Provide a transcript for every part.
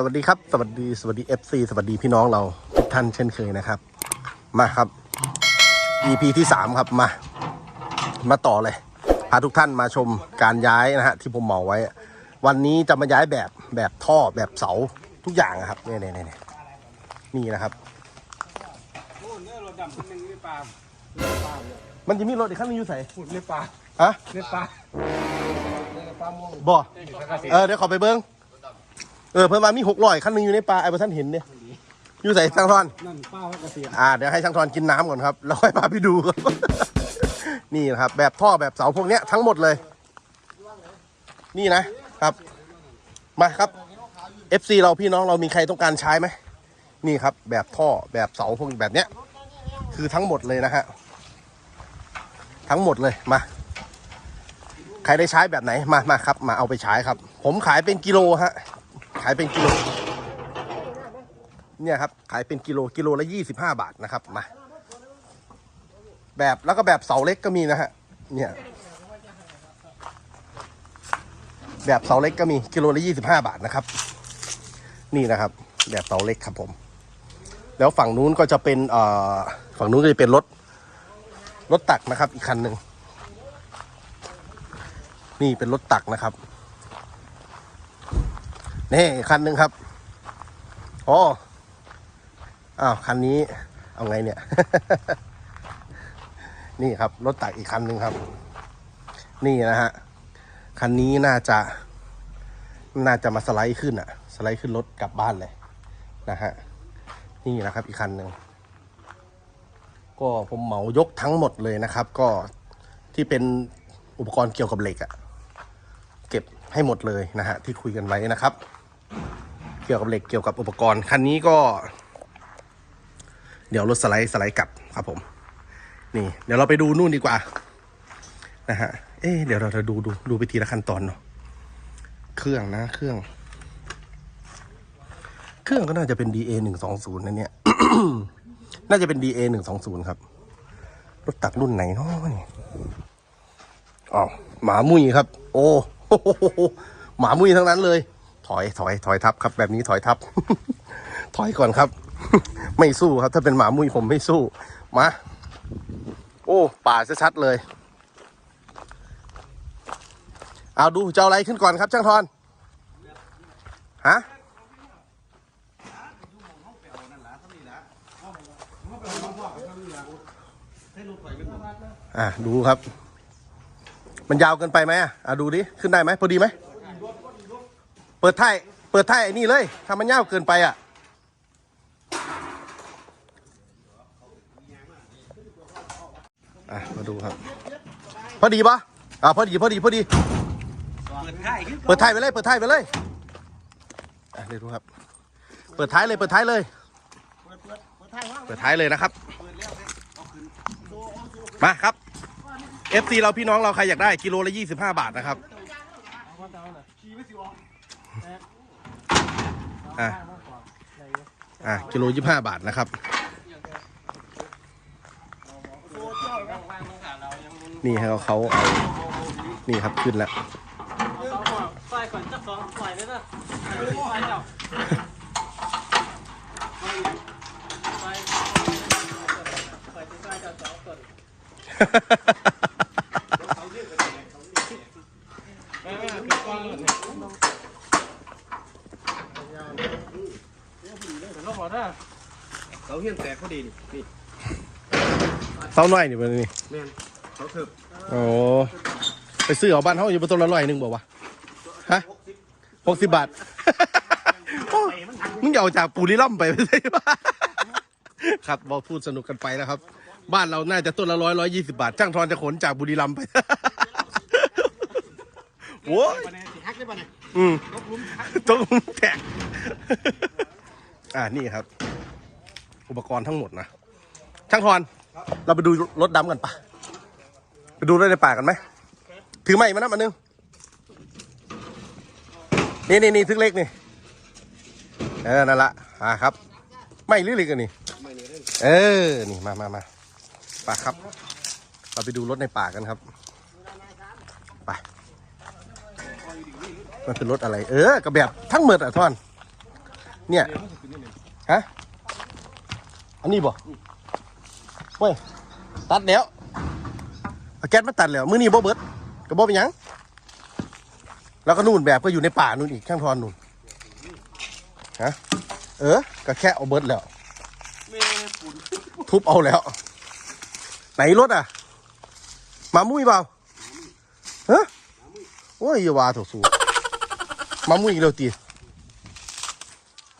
สวัสดีครับ สวัสดีสวัสดี FC สวัสดีพี่น้องเราทุกท่านเช่นเคยนะครับ มาครับ EP ที่ 3 ครับมา มาต่อเลย พาทุกท่านมาชมการย้ายนะฮะที่ผมเหมาไว้ วันนี้จะมาย้ายแบบแบบท่อแบบเสาทุกอย่างอะครับเนี่ยเนี่ยเนี่ยเนี่ยนี่นะครับโอ้เนี่ยรถดำคนหนึ่งในป่ามันจะมีรถอีกคันนึงอยู่ใส่ขุดในป่าฮะในป่าในป่าม่วงบ่เออเดี๋ยวขอไปเบิ้ง เออเพิ่มมามีหกร้อยคันหนึงอยู่ในป่าไอ้ประท่านเห็นเนี่ยอยู่ใส่ช่างทอน นั่นป้าว่าเกษียณอ่าเดี๋ยวให้ช่างทอนกินน้ำก่อนครับ แล้วค่อยพาไปดูครับ นี่นะครับ แบบท่อแบบเสาพวกเนี้ยทั้งหมดเลย นี่นะครับ มาครับ FC เราพี่น้องเรามีใครต้องการใช้ไหม นี่ครับ แบบท่อแบบเสาพวกแบบเนี้ย คือทั้งหมดเลยนะฮะทั้งหมดเลยมา ใครได้ใช้แบบไหนมามาครับ มาเอาไปใช้ครับ ผมขายเป็นกิโลฮะขายเป็นกิโล เนี่ยครับ ขายเป็นกิโลกิโลละยี่สิบห้าบาทนะครับมาแบบแล้วก็แบบเสาเล็กก็มีนะฮะเนี่ยแบบเสาเล็กก็มีกิโลละยี่สิบห้าบาทนะครับ นี่นะครับ แบบเสาเล็กครับผม แล้วฝั่งนู้นก็จะเป็นเอ่อฝั่งนู้นก็จะเป็นรถรถตักนะครับ อีกคันหนึ่งนี่เป็นรถตักนะครับ นี่คันหนึ่งครับอ๋ออ้าวคันนี้เอาไงเนี่ย นี่ครับรถตักอีกคันหนึ่งครับ นี่นะฮะคันนี้น่าจะ น่าจะมาสไลด์ขึ้นอะสไลด์ขึ้นรถกลับบ้านเลยนะฮะนี่นะครับอีกคันหนึ่งก็ผมเหมายกทั้งหมดเลยนะครับ ก็ที่เป็นอุปกรณ์เกี่ยวกับเหล็กอะเก็บให้หมดเลยนะฮะที่คุยกันไว้นะครับ เกี่ยวกับเหล็กเกี่ยวกับอุปกรณ์คันนี้ก็ เดี๋ยวรถสไลด์สไลด์กลับครับผม นี่ เดี๋ยวเราไปดูนู่นดีกว่า นะฮะเอ๊เดี๋ยวเราจะดูดูดูไปทีละขั้นตอนเนาะเครื่องนะ เครื่อง เครื่องก็น่าจะเป็น DA หนึ่งสองศูนย์นะเนี่ย น่าจะเป็น DA หนึ่งสองศูนย์ครับรถตักรุ่นไหนเนาะนี่อ๋อหมามุ้ยครับ โอ้หมามุ้ยทั้งนั้นเลย ถอยถอยถอยทับครับ แบบนี้ถอยทับ ถอยก่อนครับ ไม่สู้ครับ ถ้าเป็นหมามุ้ยผมไม่สู้มาโอ้ป่าชัดๆเลย เอาดูจะเอาอะไรขึ้นก่อนครับช่างทอนฮะอะดูครับ มันยาวเกินไปไหมอะอะดูดิ ขึ้นได้ไหมพอดีไหม เปิดท้าย เปิดท้ายไอ้นี่เลยถ้ามันยาวเกินไปอะ อะ มาดูครับ พอดีปะอ่าพอดี พอดี พอดี เปิดท้ายขึ้นเปิดท้ายไปเลย เปิดท้ายไปเลย อะเดี๋ยวดูครับ เปิดท้ายเลย เปิดท้ายเลย เปิดท้ายเลยนะครับมาครับ FC เราพี่น้องเราใครอยากได้กิโลละ25 บาทนะครับ อะอะกิโล25บาทนะครับ นี่ให้เขาเอานี่ครับขึ้นแล้วไฟก่อนจับสองปล่อยเลยนะไฟเจ้าไฟไฟที่ไฟเจ้าสองคนไม่ไม่เป็นก้อนเลยลงหมดอะ เขาเฮี้ยนแตก พอดีนี่นี่เต้าน้อยนี่เป็นนี่แม่นเขาเถิบโอ้ไปซื้อเอาบ้านเขาอยู่บนต้นละร้อยหนึ่งบอกว่าฮะหกสิบบาท โอ้มึงอย่าเอาจากปูริล่ำไปไม่ใช่ปะครับบอกพูดสนุกกันไปนะครับ บ้านเราน่าจะต้นละร้อยร้อยยี่สิบาทจ้างทอนจะขนจากบุรีรัมย์ไปโว้ย ปะเนี่ยสิฮักได้ปะเนี่ยอืมลบลุ้มฮัก ต้องแตก อ่านี่ครับ อุปกรณ์ทั้งหมดนะ ช่างทอนเราไปดูรถดำกันปะไปดูรถในป่ากันไหม ถือไม้มานะมันนึง นี่นี่นี่ทึกเล็กนี่ เออ นั่นละอ่าครับ ไม่หรือเล็กกันนี่ เออ นี่มามามาป่าครับ เราไปดูรถในป่ากันครับ ไป มันเป็นรถอะไร เออกับแบบทั้งหมดอะท่อน เนี่ย ฮะ อันนี้บ่เว้ยตัดแล้วเอาแก๊สมาตัดแล้ว มือนี้บ่เบิดก็บ่เป็นหยัง แล้วก็นู่นแบบก็อยู่ในป่านู่นอีกข้างทอนนู่นฮะเออ ก็แค่เอาเบิดแล้ว แม่ฝุ่นทุบเอาแล้ว ไหนรถอะ มามุ้ยเปล่าฮะโอ้ยอย่าว่าถูกสูมามุ้ยอีกแล้วตี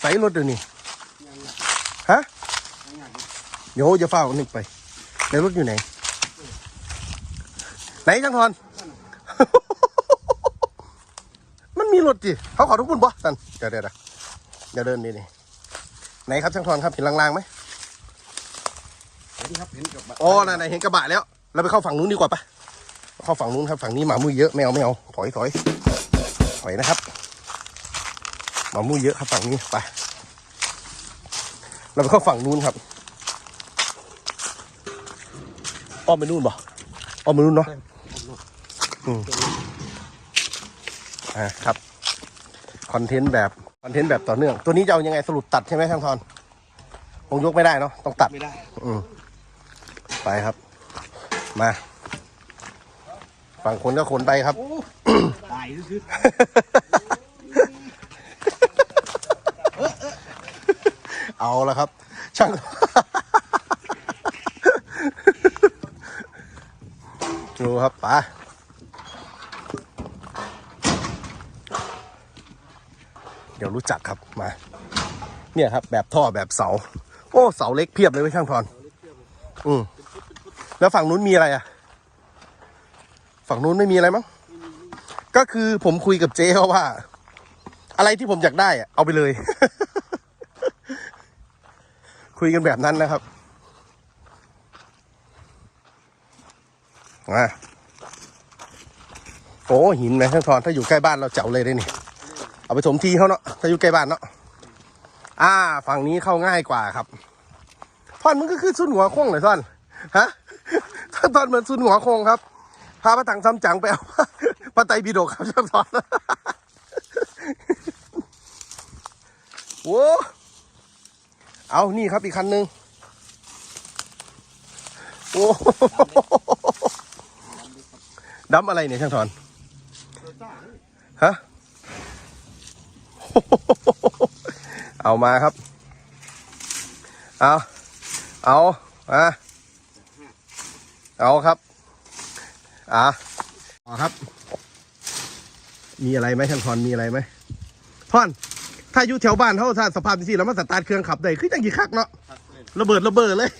ใส่รถเดี๋ยวนี้ฮะ เดี๋ยวจะเฝ้าหนึ่งไปในรถอยู่ไหน ไหนจังทอน มันมีรถจีเขาขอทุกคนบ่สันเดี๋ยวเดี๋ยวเดี๋ยวเดินนี่นี่ไหนครับช่างทอนครับเห็นลางๆไหมเห็นครับเห็นกับอ๋อนั่นๆเห็นกระบะแล้ว เราไปเข้าฝั่งนู้นดีกว่าปะเข้าฝั่งนู้นครับฝั่งนี้หมามุ้ยเยอะไม่เอาไม่เอาถอยถอยถอยนะครับหมามุ้ยเยอะครับฝั่งนี้ไปเราไปเข้าฝั่งนู้นครับ อ้อมไปนู่นบ่อ้อมไปนู่นเนาะอืมอ่าครับคอนเทนต์แบบคอนเทนต์แบบต่อเนื่อง ตัวนี้จะเอายังไงสรุปตัดใช่ไหมช่างทอนคงยกไม่ได้เนาะต้องตัดไม่ได้ อืมไปครับ มาฝั่งคนก็ขนไปครับตายคือเอาละครับ ช่าง ดูครับไป๋าเดี๋ยวรู้จักครับมา เนี่ยครับ แบบท่อแบบเสา โอ้เสาเล็กเพียบเลยไว้ยช่างทอนอืมแล้วฝั่งนู้นมีอะไรอะ ฝั่งนู้นไม่มีอะไรมั้งก็คือผมคุยกับเจ๊เขาว่า อะไรที่ผมอยากได้อะเอาไปเลย คุยกันแบบนั้นนะครับ อะโอ้หินไหมท่านทอนถ้าอยู่ใกล้บ้านเราเจ๋วเลยได้นี่ เอาไปถมทีเขาเนาะถ้าอยู่ใกล้บ้านเนาะอ่า ฝั่งนี้เข้าง่ายกว่าครับท่อนมันก็คือซุนหัวโค้งเลยท่อนฮะท่านทอนเหมือนซุนหัวโค้งครับพาพระถังซ้ำจังไปเอาพระไตรปิฎกครับท่านทอนโว้เอานี่ครับอีกคันหนึ่งโอ้ ดำอะไรเนี่ยช่างทอนฮะเอามาครับ เอาเอามาเอาครับ อะต่อครับ มีอะไรไหมช่างทอนมีอะไรไหมทอนถ้าอยู่แถวบ้านเขาถ้าสภาพนี้แล้วมันสตาร์ทเครื่องขับได้คือจังกี่คักเนาะระเบิดระเบิดเลย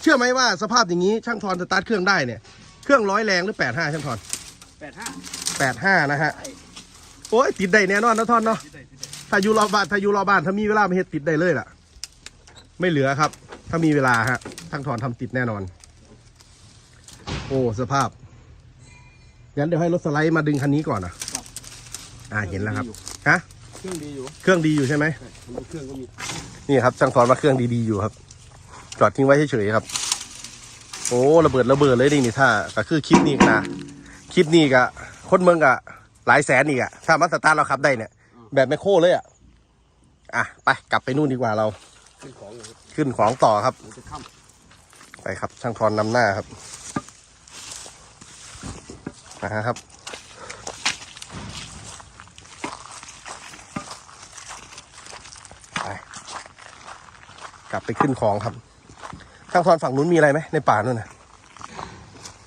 เชื่อไหมว่าสภาพอย่างนี้ช่างทอนสตาร์ทเครื่องได้เนี่ย เครื่องร้อยแรงหรือแปดห้าช่างทอนแปดห้าแปดห้านะฮะ โอ้ยติดได้แน่นอนนะทอนเนาะที่ใดที่ใดถ้าอยู่รอบบ้านถ้าอยู่รอบบ้านถ้ามีเวลามาเฮ็ดติดได้เลยล่ะ ไม่เหลือครับ ถ้ามีเวลาฮะช่างทอนทำติดแน่นอน โอ้สภาพ งั้นเดี๋ยวให้รถสไลด์มาดึงคันนี้ก่อนนะอ่าเห็นแล้วครับ ฮะ เครื่องดีอยู่ เครื่องดีอยู่ใช่ไหมใช่ผมดูเครื่องก็มี นี่ครับช่างสอนว่าเครื่องดีๆอยู่ครับ จอดทิ้งไว้เฉยๆครับ โอ้ระเบิดระเบิดเลยนี่นี่ถ้าก็คือคลิปนี้นะคลิปนี้กะคนเมืองกะหลายแสนอีกอะถ้ามาสตาร์เราขับได้เนี่ย แบบแมคโครเลยอะอะไปกลับไปนู่นดีกว่าเรา ขึ้นของขึ้นของต่อครับมันจะค่ไปครับช่างทอนนำหน้าครับนะครับไปกลับไปขึ้นของครับ ช่างทอนฝั่งนู้นมีอะไรไหมในป่านู่นนะ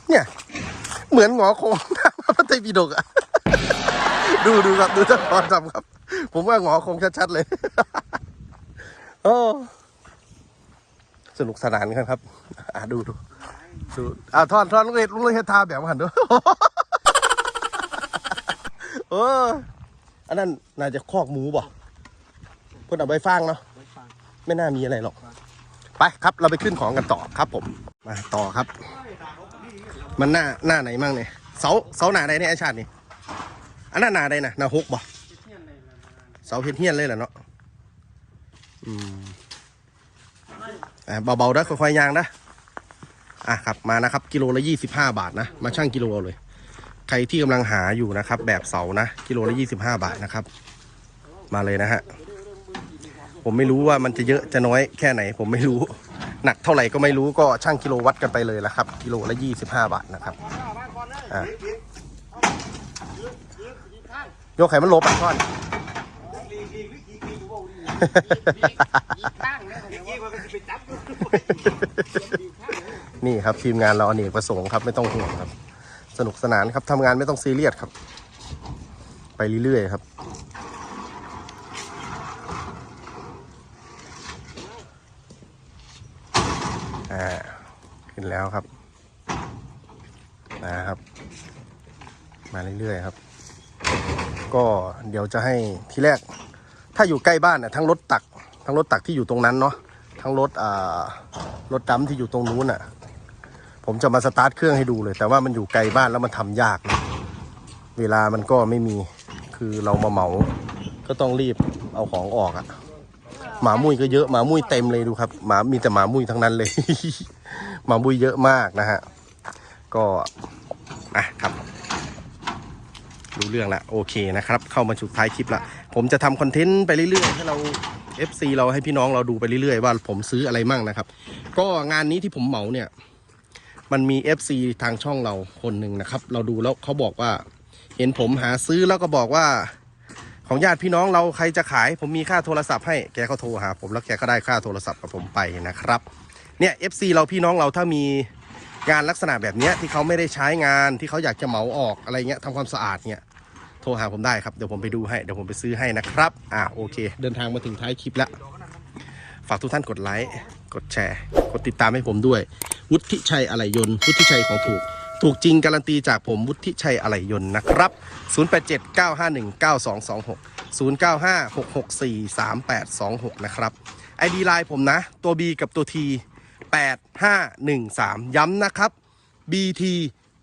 เนี่ย เหมือนหงอโคงพระไตรปิฎกอะดูดูครับดูช่างทอนทำครับ ผมว่าหงอคงชัดๆเลยโอ้สนุกสนานกันครับอะดูดูดูอ่าทอนทอนลุงเอ็ดลุงเลยเฮ็ดทาแบบหันดูเอออันนั้นน่าจะคอกหมูบ่เพิ่นเอาไปฟางเนาะไม่น่ามีอะไรหรอก ไปครับเราไปขึ้นของกันต่อครับผมมาต่อครับ มันหน้าหน้าไหนมั่งเนี่ยเสาเสาหนาใดเนี่ยไอชาตินี่อันนั้นหนาใดนะหนาหกบ่เสาเพชรเฮียนเลยเหรอเนาะอืมอะเบาๆนะค่อยๆยางนะอะครับมานะครับกิโลละยี่สิบห้าบาทนะมาชั่งกิโลเอาเลย ใครที่กำลังหาอยู่นะครับ แบบเสานะกิโลละยี่สิบห้าบาทนะครับ มาเลยนะฮะ ผมไม่รู้ว่ามันจะเยอะจะน้อยแค่ไหน ผมไม่รู้ หนักเท่าไหร่ก็ไม่รู้ก็ช่างกิโลวัดกันไปเลยละครับ กิโลละ25 บาทนะครับอะยกไข่มันโลปันก้อนนี่ครับทีมงานเราอเนกประสงค์ครับไม่ต้องห่วงครับ สนุกสนานครับทำงานไม่ต้องซีเรียสครับ ไปเรื่อยๆครับ ขึ้นแล้วครับนะครับ มาเรื่อยๆครับ ก็เดี๋ยวจะให้ทีแรก ถ้าอยู่ใกล้บ้านน่ะทั้งรถตัก ทั้งรถตักที่อยู่ตรงนั้นเนาะทั้งรถอ่ารถดำที่อยู่ตรงนู้นอะ ผมจะมาสตาร์ทเครื่องให้ดูเลย แต่ว่ามันอยู่ไกลบ้านแล้วมันทำยาก เวลามันก็ไม่มีคือเรามาเหมา ก็ต้องรีบเอาของออกอะหมามุ้ยก็เยอะหมามุ้ยเต็มเลยดูครับหมามีแต่หมามุ้ยทั้งนั้นเลย มามุ้ยเยอะมากนะฮะ ก็อะครับรู้เรื่องละโอเคนะครับ เข้ามาสุดท้ายคลิปละผมจะทำคอนเทนต์ไปเรื่อยๆให้เรา FC เราให้พี่น้องเราดูไปเรื่อยๆ ว่าผมซื้ออะไรมั่งนะครับ ก็งานนี้ที่ผมเหมาเนี่ย มันมี FC ทางช่องเราคนหนึ่งนะครับ เราดูแล้วเขาบอกว่า เห็นผมหาซื้อแล้วก็บอกว่า ของญาติพี่น้องเราใครจะขาย ผมมีค่าโทรศัพท์ให้แกก็โทรหาผมแล้วแกก็ได้ค่าโทรศัพท์กับผมไปนะครับ เนี่ย FC เราพี่น้องเราถ้ามีงานลักษณะแบบเนี้ยที่เขาไม่ได้ใช้งานที่เขาอยากจะเหมาออกอะไรเงี้ยทำความสะอาดเนี่ยโทรหาผมได้ครับ เดี๋ยวผมไปดูให้ เดี๋ยวผมไปซื้อให้นะครับ อ่าโอเค เดินทางมาถึงท้ายคลิปแล้ว ฝากทุกท่านกดไลค์ กดแชร์ กดติดตามให้ผมด้วย วุฒิชัยอะไหล่ยนต์ วุฒิชัยของถูก ถูกจริงการันตีจากผมวุฒิชัยอะไหล่ยนต์นะครับ 0879519226 0956643826 นะครับ ID ไลน์ผมนะ ตัว B กับตัว T 8513 ย้ำนะครับ BT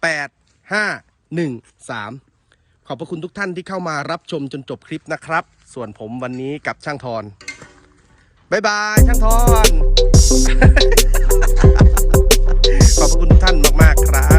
8513 ขอบพระคุณทุกท่านที่เข้ามารับชมจนจบคลิปนะครับ ส่วนผมวันนี้กับช่างทอนบายบายช่างทอน ขอบพระคุณทุกท่านมาก ๆ ครับ